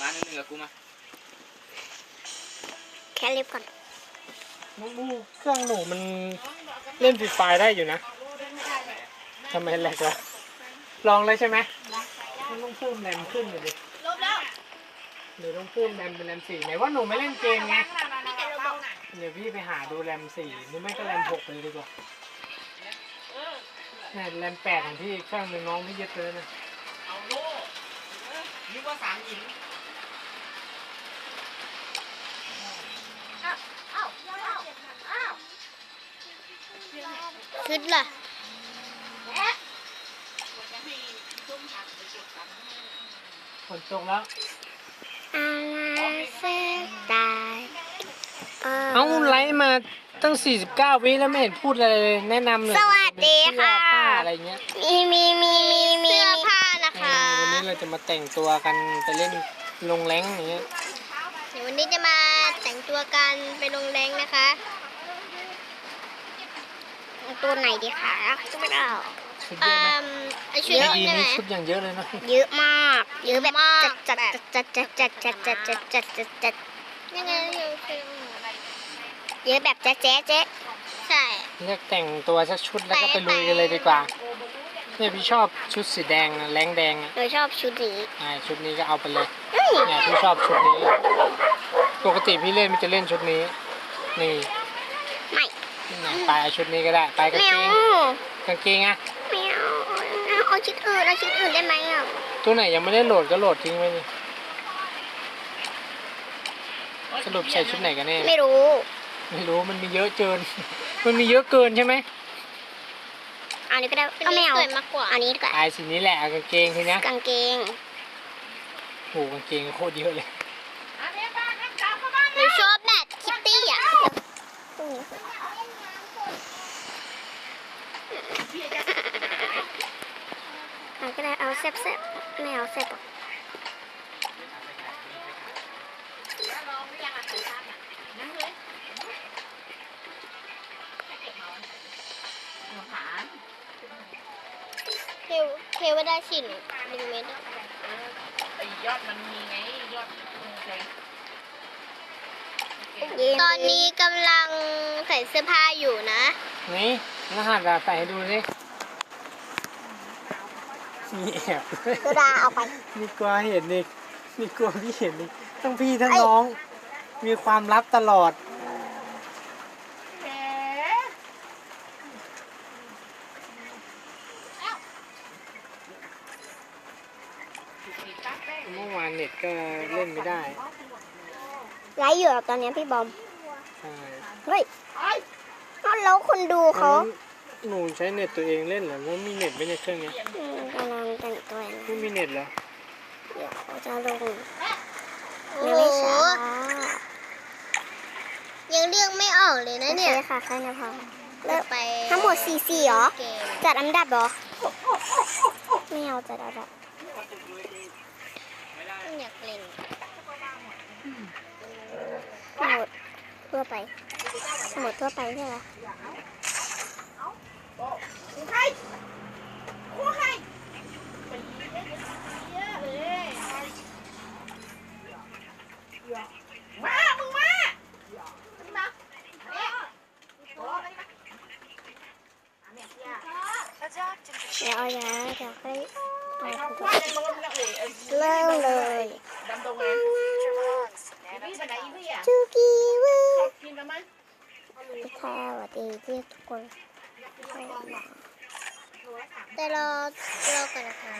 มาหนึ่งหนึ่งกับกูมาแค่เล็บก่อนน้องบูเครื่องหนูมันเล่นฟรีไฟได้อยู่นะทำไมแหลกวะลองเลยใช่ไหมมันต้องเพิ่มแรมขึ้นเลยดิลบแล้วหรือต้องเพิ่มแรมเป็นแรมสี่ไหนว่าหนูไม่เล่นเกมไงพี่แต่ลบแล้วเดี๋ยวพี่ไปหาดูแรมสี่หรือไม่ก็แรมหกเลยดีกว่าเนี่ยแรมแปดของพี่เครื่องหนึ่งน้องพี่ยึดเลยนะเอาโล่นึกว่าสามหญิง อ้าวอ้าวอ้าว ขึ้นล่ะฝนตกแล้วอะไรเส้นตายเอ้าไลฟ์มาตั้ง 49 วิแล้วไม่เห็นพูดอะไรเลย แนะนำหน่อยสวัสดีค่ะ เสื้อผ้าอะไรเงี้ยมีมีมีมีมีเสื้อผ้านะเอคะอวันนี้เราจะมาแต่งตัวกันไปเล่นลงแรงอย่างเงี้ยเดี๋ยววันนี้จะมาแต่งตัวกันไปลงแรงนะคะเอา ตัวไหนดีคะชุดไม่เอาชุดเยเอ่อะไหมอไอชุดดีนี้ๆได้ไหมนี่ชุดอย่างเยอะเลยนะเยอะมากเยอะแบบจัดจัดจัดจัดจัดจัดจัดจัดจัดจัดจัดยังไงเยอะแบบแจ๊ะแจ๊ะแจ๊ะใช่เลือกแต่งตัวสักชุดแล้วก็ไปลุยกันเลยดีกว่าเนี่ยพี่ชอบชุดสีแดงนะแรงแดงอะโดยชอบชุดนี้อ่าชุดนี้ก็เอาไปเลยอืมเนี่ยพี่ชอบชุดนี้ ปกติพี่เล่นพี่จะเล่นชุดนี้ นี่ไม่เนี่ย ไปเอาชุดนี้ก็ได้ ไปกางไม่เกเอางกางเกงอะไม่เอาเอาชุดอื่นเอาชุดอื่นได้ไหมอะตัวไหนยังไม่ได้โหลดก็โหลดทิ้งไว้นี่สรุปใส่ชุดไหนกันแน่ไม่รู้ ไม่รู้มันมีเยอะเกิน มันมีเยอะเกินใช่ไหมอันนี้ก็ได้เอาไม่เอาสวยมากกว่าอันนี้ดีกว่าอายสีนี้แหละเอากางเกงทีเนี้ยกางเกงโอ้โหกางเกงโคตรเยอะเลยหนูชอบแบบคิตตี้อะอัน ก็ได้เอาแซ่บๆไม่เอาแซ่บหรอกเคลเคลว่าได้ฉีดหนึ่งเม็ดอะไอ้ยอดมันมีไงยอดเพลงตอนนี้กำลังใส่เสื้อผ้าอยู่นะ นี่ รหัสอะใส่ให้ดูสิมีแอบด้วยโซดาเอาไป มีกลัวเห็นอีกมีกลัวพี่เห็นอีกทั้งพี่ทั้งน้อง มีความลับตลอด เมื่อวานเน็ตก็เล่นไม่ได้ไลฟ์อยู่เหรอตอนนี้พี่บอม ใช่ เฮ้ยอ้าว แล้วคนดูเขาแล้วหนูใช้เน็ตตัวเองเล่นเหรอแล้วมีเน็ตไหมในเครื่องเนี้ยอืมกำลังแต่งตัวนะไม่มีเน็ตเหรอเดี๋ยวเขาจะลงยังไม่ช้ายังเรียกไม่ออกเลยนะเนี่ยค่ะแค่นี้พอเลิกไปทั้งหมดสี่สี่เหรอจัดอันดับเหรอไม่เอาจัดอันดับอยากเล่น โหมดทั่วไป một thua bánh thế à Rồi. Dạ, cho cái Lâu lời Chu kỳ vương สวัสดีทุกคนเข้แต่รอรอก่อนนะคะ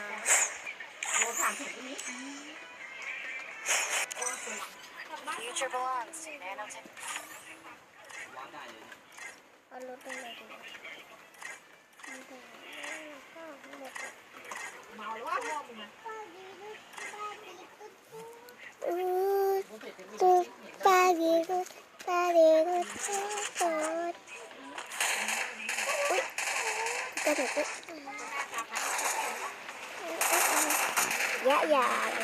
เอารถไปเลยดีกว่าเมาหรือว่าพ่อมึงอะ ตัว ถึงยะยาเ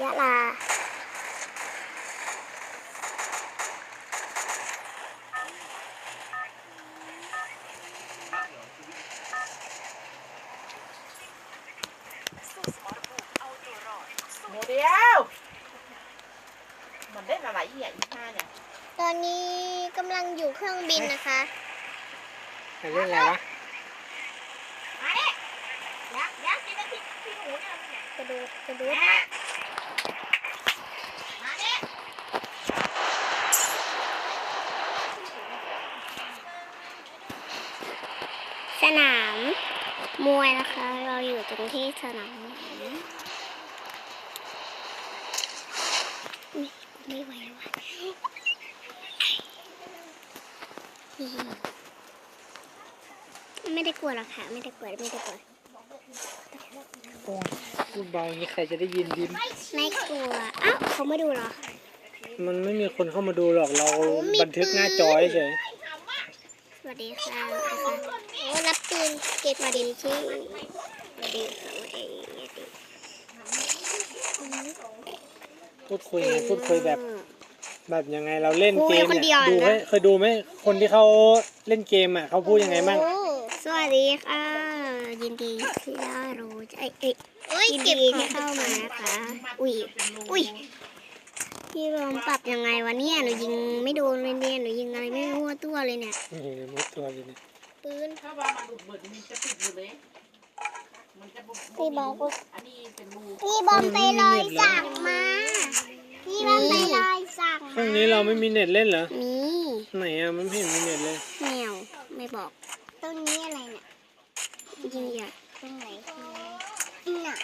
ยยะลา นนะคะใครเล่นอะไรวะมาดิยักษ์ยักษ์กินน้ำพริกพี่หนูเนี่ยมันเนี่ยกระโดดกระโดดมาดิสนามมวยนะคะ เราอยู่ตรงที่สนามอุ๊ยไม่ไหวแล้วว่ะ ไม่ได้กลัวหรอกค่ะ ไม่ได้กลัวไม่ได้กลัวโอ้ยพูดเบาอย่างนี้ใครจะได้ยินดิมไม่กลัวอ้าวเขามาดูเหรอ มันไม่มีคนเข้ามาดูหรอกเราโอ้มีบันทึกหน้าจอเฉยสวัสดีค่ะสวัสดีค่ะโอ้รับปืนเก็บมาดินที่สวัสดีค่ะว่าเองเนี่ยดิพูดคุยไงพูดคุยแบบ แบบยังไงเราเล่นเกมคุยคนเดีเนี่ยยวดูไหมนะ เคยดูไหมคนที่เขาเล่นเกมอะเขาพูดยังไงบ้างโอ้สวัสดีค่ะ ยินดีที่ได้รู้เอ้ยเอ้ยเอ้ยยินดีที่เข้ามานะคะ อุ้ยอุ้ยพี่บอมปรับยังไงวะเนี่ยหนูยิงไม่โดนเลยเนี่ยหนูยิงอะไรไม่รู้ตัวเลยเนี่ยนี่มุดตัวอยู่เนี่ยปืนถ้าว่ามันอุดเบิดมันจะปิดอยู่เลย มันจะบุพี่บอกว่าอันนี้เป็นรูพี่บอมไปลอยสั่งมา พี่บอมไปลอยสั่งช่วงนี้เราไม่มีเน็ตเล่นเหรอมีไหนอะมันไม่เห็นมีเน็ตเลย แมวไม่บอกตรงนี้อะไรเนี่ยยิงใหญ่ตรงไหนน่ะ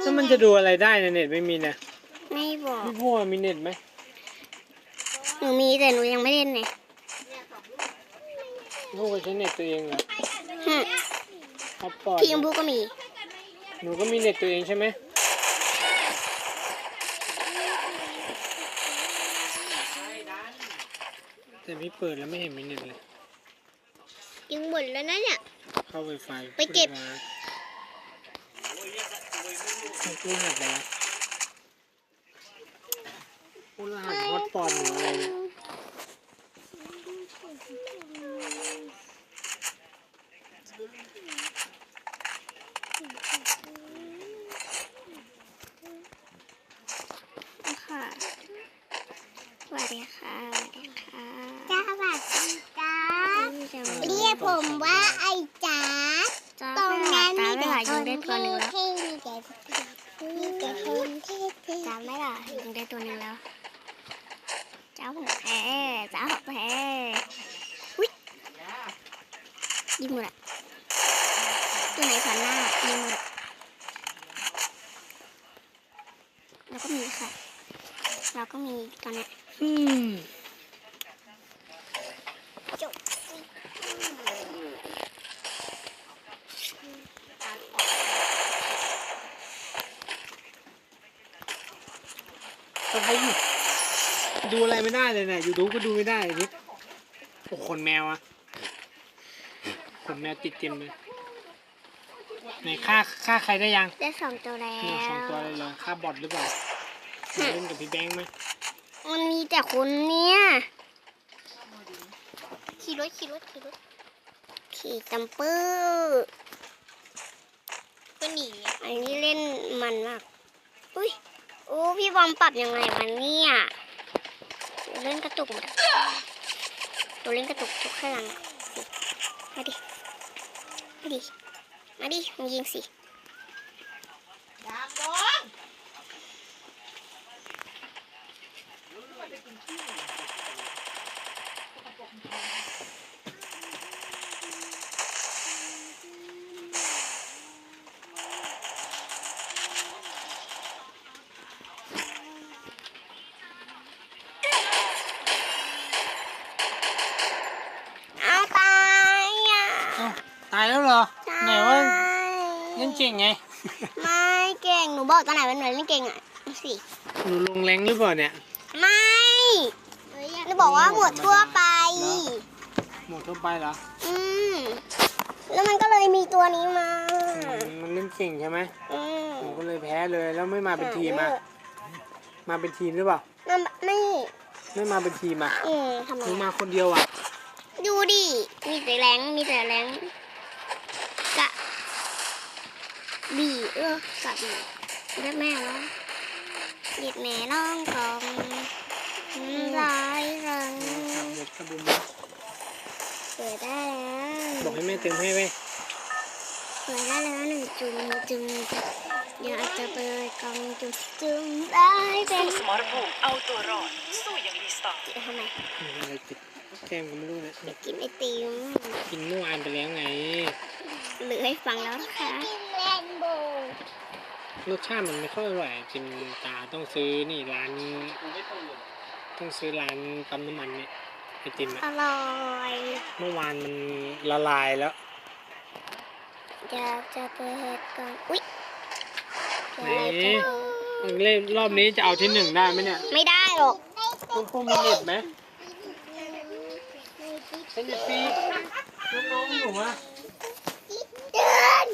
แล้วมันจะดูอะไรได้ในเน็ตไม่มีนะไม่บอกพี่พูดว่ามีเน็ตไหมหนูมีแต่หนูยังไม่เล่นไงพี่พูดว่าใช้เน็ตตัวเองเหรอหึฮอตปอตพี่ยมพูก็มี หนูก็มีเน็ตตัวเองใช่ไหม แต่พี่เปิดแล้วไม่เห็นมีเน็ตเลยยิงหมดแล้วนะเนี่ย เข้าไวไฟไปเก็บ พูดรหัสอะไรนะพูดรหัสฮอตปอตหรืออะไรเนี่ย ค่ะสวัสดีค่ะสวัสดีค่ะจ้าสวัสดีจ้าเรียก ผมว่าไอ้จ๋าตรงนั้นมีแต่คนเท่ๆมีแต่มีแต่คนเท่ๆจำไหล่ะยิงได้ตัวหนึงแล้วจ้าผมแพ้จ้าผมแพ้อุ้ยยิงหมดอะตัวไหนผ่านหน้ายิงหมดอะแล้วก็มีค่ะ เราก็มีตอนนี้อืม อะไรอยู่ดูอะไรไม่ได้เลยเนี่ยยูทูบก็ดูไม่ได้นิดโอ้ขนแมวอะขนแมวติดเต็มเลยไหนฆ่าฆ่าใครได้ยังได้สองตัวแล้เนี่ยสองตัววเลยเหรอฆ่าบอทหรือเปล่ามาเล่นกับพี่แบงค์ไหมมันมีแต่คนเนี่ยขี่รถขี่รถขี่รถขี่จัมเปอร์ก็หนีอันนี้เล่นมันมากอุ้ย โอ้พี่บอมปรับยังไงวะเนี่ยเล่นกระตุกหมดตัวเล่นกระตุกทุกข้างหลังมาดิ มาดิ มาดิมายิงสิดามลงเอา เล่นเก่งไง ไม่เก่ง หนูบอกตอนไหนวันไหนไม่เก่งอะดูสิ หนูลงแรงหรือเปล่าเนี่ย ไม่หนูบอกว่าหมวดทั่วไป หมดทั่วไปเหรออืม แล้วมันก็เลยมีตัวนี้มา อืมมันเล่นเก่งใช่ไหมอืมหนูก็เลยแพ้เลย แล้วไม่มาเป็นทีมอะมาเป็นทีมหรือเปล่า มันไม่ ไม่มาเป็นทีมอะอืมทำไมหนูมาคนเดียวอะ ดูดิ มีแต่แรง มีแต่แรงกะบี เออกะบีได้แม่แล้วเด็ดแม่น้องกองร้อยรังขับรถกระบุมเปิดได้แล้วบอกให้แม่เติมให้เว้ยเปิดได้แล้วหนึ่งจุ่มจุ่มเดี๋ยวอาจจะเปิดกล่องจุ่มจุ่มได้เป็นสมรภูมิเอาตัวรอดสู้อย่างมีสไตล์กินทำไมอะไรติดแก้มก็ไม่รู้เลยกินไอติมกินเมื่อวานไปแล้วไงหรือให้ฟังแล้วนะคะกินแรนโบว์ รสชาติมันไม่ค่อยอร่อยจิมตาต้องซื้อนี่ร้านต้องซื้อร้านปั๊มน้ำมันเนี่ยไอติมอะอร่อยเมื่อวานมันละลายแล้วอยากจะเปิดกล่องอุ๊ยไหนเล่นรอบนี้จะเอาที่หนึ่งได้ไหมเนี่ยไม่ได้หรอกคุณครูมีเน็ตไหมเป็นเน็ตฟรีน้องๆหนูอะเดิน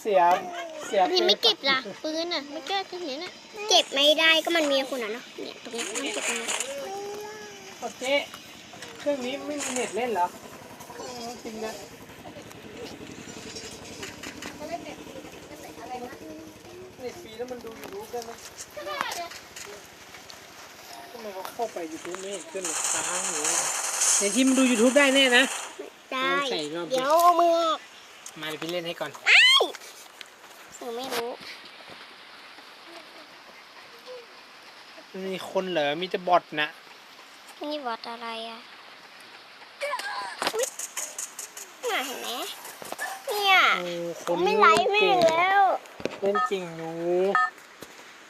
เสียเสียพี่ไม่เก็บล่ะปืนอะ ไม่เก็บที่เห็นอะเก็บไม่ได้ก็มันมีคนอะเนาะเนี่ยตรงนี้ต้องเก็บตรงนี้โอเคเครื่องนี้ไม่มีเน็ตเล่นเหรอเออจริงนะเน็ตฟรีแล้วมันดูยูทูบได้ไหมทำไมเขาเข้าไปยูทูบไม่เห็นขึ้นหรอกค้างอยู่ในที่มันดูยูทูบได้แน่นะได้ใส่อีกรอบดิเดี๋ยวเอามือออกมาเดี๋ยวพี่เล่นให้ก่อน สื่อไม่รู้ มีคนเหรอ มีแต่บอทนะนี่บอทอะไรอะอุ๊ยน่าเห็นไหมเนี่ยโอ้คผมนไม่ไลฟ์แม่เก่งแล้วเล่นจริงหนู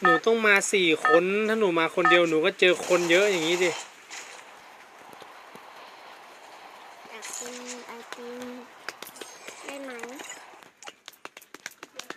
หนูต้องมาสี่คน ถ้าหนูมาคนเดียวหนูก็เจอคนเยอะอย่างนี้ดิ